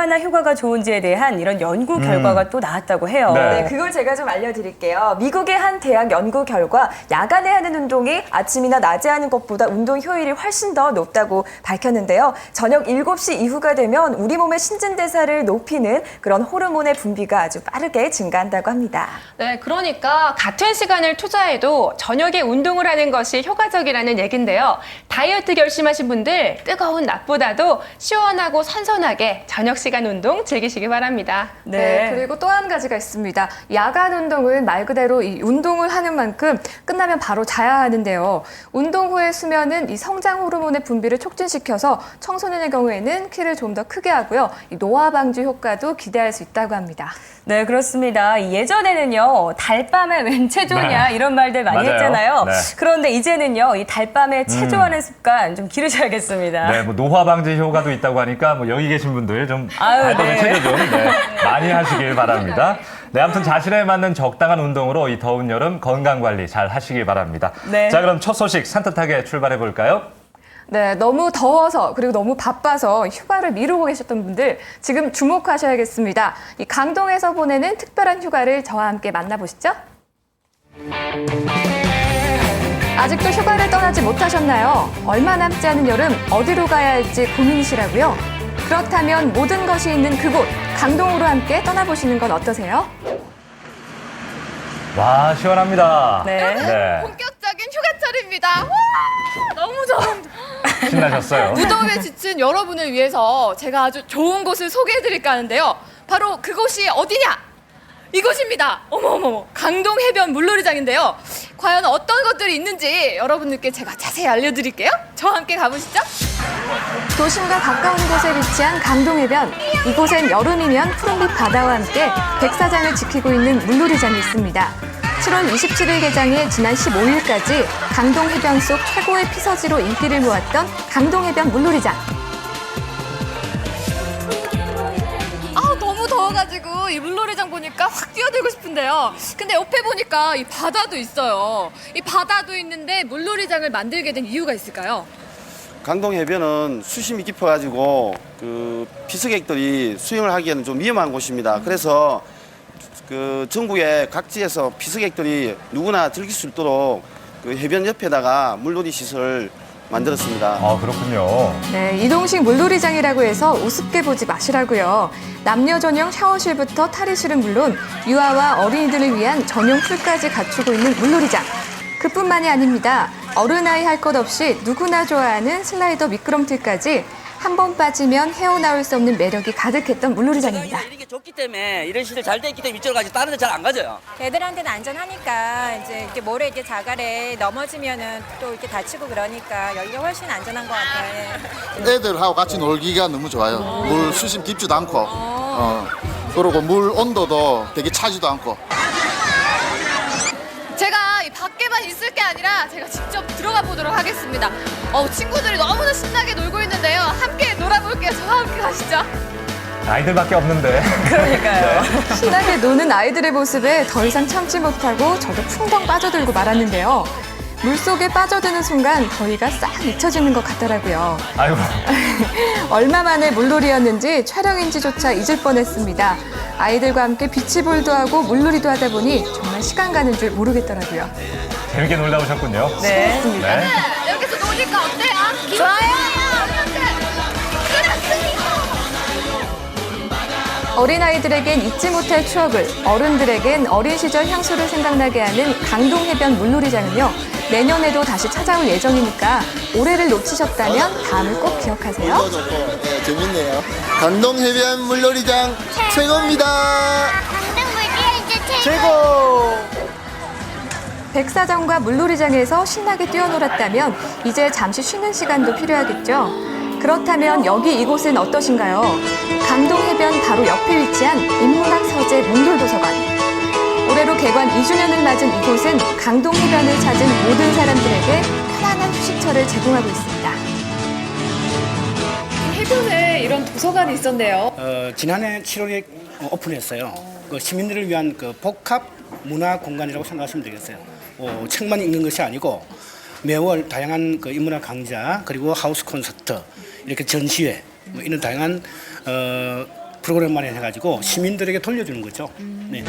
얼마나 효과가 좋은지에 대한 이런 연구 결과가 또 나왔다고 해요. 네. 네, 그걸 제가 좀 알려드릴게요. 미국의 한 대학 연구 결과 야간에 하는 운동이 아침이나 낮에 하는 것보다 운동 효율이 훨씬 더 높다고 밝혔는데요. 저녁 7시 이후가 되면 우리 몸의 신진대사를 높이는 그런 호르몬의 분비가 아주 빠르게 증가한다고 합니다. 네, 그러니까 같은 시간을 투자해도 저녁에 운동을 하는 것이 효과적이라는 얘긴데요. 다이어트 결심하신 분들 뜨거운 낮보다도 시원하고 선선하게 저녁 시간 운동 즐기시기 바랍니다. 네. 그리고 또 한 가지가 있습니다. 야간 운동은 말 그대로 이 운동을 하는 만큼 끝나면 바로 자야 하는데요. 운동 후의 수면은 이 성장 호르몬의 분비를 촉진시켜서 청소년의 경우에는 키를 좀 더 크게 하고요. 이 노화 방지 효과도 기대할 수 있다고 합니다. 네, 그렇습니다. 예전에는요, 달밤에 웬 체조냐, 네. 이런 말들 많이 맞아요. 했잖아요. 네. 음. 그런데 이제는요, 이 달밤에 체조하는 습관 좀 기르셔야겠습니다. 네, 뭐 노화 방지 효과도 있다고 하니까 뭐 여기 계신 분들 좀 아유, 발톱에 네. 좀 네, 많이 하시길 바랍니다. 네, 아무튼 자신에 맞는 적당한 운동으로 이 더운 여름 건강 관리 잘 하시길 바랍니다. 네. 자, 그럼 첫 소식 산뜻하게 출발해 볼까요? 네, 너무 더워서 그리고 너무 바빠서 휴가를 미루고 계셨던 분들 지금 주목하셔야겠습니다. 이 강동에서 보내는 특별한 휴가를 저와 함께 만나보시죠. 아직도 휴가를 떠나지 못하셨나요? 얼마 남지 않은 여름 어디로 가야 할지 고민이시라고요? 그렇다면 모든 것이 있는 그곳 강동으로 함께 떠나보시는 건 어떠세요? 와, 시원합니다. 네. 네, 본격적인 휴가철입니다. 와, 너무 좋은 신나셨어요. 무더위에 지친 여러분을 위해서 제가 아주 좋은 곳을 소개해드릴까 하는데요. 바로 그곳이 어디냐? 이곳입니다. 어머어머, 강동 해변 물놀이장인데요. 과연 어떤 것들이 있는지 여러분들께 제가 자세히 알려드릴게요. 저와 함께 가보시죠. 도심과 가까운 곳에 위치한 강동해변. 이곳엔 여름이면 푸른빛 바다와 함께 백사장을 지키고 있는 물놀이장이 있습니다. 7월 27일 개장해 지난 15일까지 강동해변 속 최고의 피서지로 인기를 모았던 강동해변 물놀이장. 아 너무 더워가지고 이 물놀이장 보니까 확 뛰어들고 싶은데요. 근데 옆에 보니까 이 바다도 있어요. 이 바다도 있는데 물놀이장을 만들게 된 이유가 있을까요? 강동 해변은 수심이 깊어가지고 그 피서객들이 수영을 하기에는 좀 위험한 곳입니다. 그래서 그 전국의 각지에서 피서객들이 누구나 즐길 수 있도록 그 해변 옆에다가 물놀이 시설을 만들었습니다. 아, 그렇군요. 네, 이동식 물놀이장이라고 해서 우습게 보지 마시라고요. 남녀 전용 샤워실부터 탈의실은 물론 유아와 어린이들을 위한 전용 풀까지 갖추고 있는 물놀이장. 그뿐만이 아닙니다. 어른아이 할 것 없이 누구나 좋아하는 슬라이더 미끄럼틀까지 한 번 빠지면 헤어나올 수 없는 매력이 가득했던 물놀이장입니다. 좋기 때문에 이런 시설 잘돼 있기 때문에 이쪽으로 가지 다른 데 잘 안 가져요. 애들한테는 안전하니까 이제 이렇게 모래 이렇게 자갈에 넘어지면은 또 이렇게 다치고 그러니까 여기가 훨씬 안전한 것 같아요. 애들하고 같이 놀기가 너무 좋아요. 물 수심 깊지도 않고, 어, 그리고 물 온도도 되게 차지도 않고. 제가 이 밖에만 있을 게 아니라 제가 직접 들어가 보도록 하겠습니다. 어, 친구들이 너무나 신나게 놀고 있는데요. 함께 놀아볼게요. 저와 함께 가시죠. 아이들밖에 없는데. 그러니까요. 신나게 노는 아이들의 모습에 더 이상 참지 못하고 저도 풍덩 빠져들고 말았는데요. 물속에 빠져드는 순간 더위가 싹 잊혀지는 것 같더라고요. 아이고. 얼마 만에 물놀이였는지 촬영인지조차 잊을 뻔했습니다. 아이들과 함께 비치볼도 하고 물놀이도 하다 보니 정말 시간 가는 줄 모르겠더라고요. 재밌게 놀다 오셨군요. 네. 네. 여기서 노니까 어때요? 좋아요. 어린아이들에겐 잊지 못할 추억을, 어른들에겐 어린 시절 향수를 생각나게 하는 강동 해변 물놀이장은요, 내년에도 다시 찾아올 예정이니까 올해를 놓치셨다면 다음을 꼭 기억하세요. 네, 재밌네요. 강동 해변 물놀이장 최고입니다. 최고! 백사장과 물놀이장에서 신나게 뛰어놀았다면 이제 잠시 쉬는 시간도 필요하겠죠. 그렇다면 여기 이곳은 어떠신가요? 강동 해변 바로 옆에 위치한 인문학 서재 몽돌도서관. 올해로 개관 2주년을 맞은 이곳은 강동 해변을 찾은 모든 사람들에게 편안한 휴식처를 제공하고 있습니다. 해변에 이런 도서관이 있었네요. 어, 지난해 7월에 오픈했어요. 그 시민들을 위한 그 복합 문화 공간이라고 생각하시면 되겠어요. 어, 책만 읽는 것이 아니고 매월 다양한 그 인문학 강좌 그리고 하우스 콘서트 이렇게 전시회 뭐 이런 다양한 어, 프로그램 마련해가지고 시민들에게 돌려주는 거죠. 네.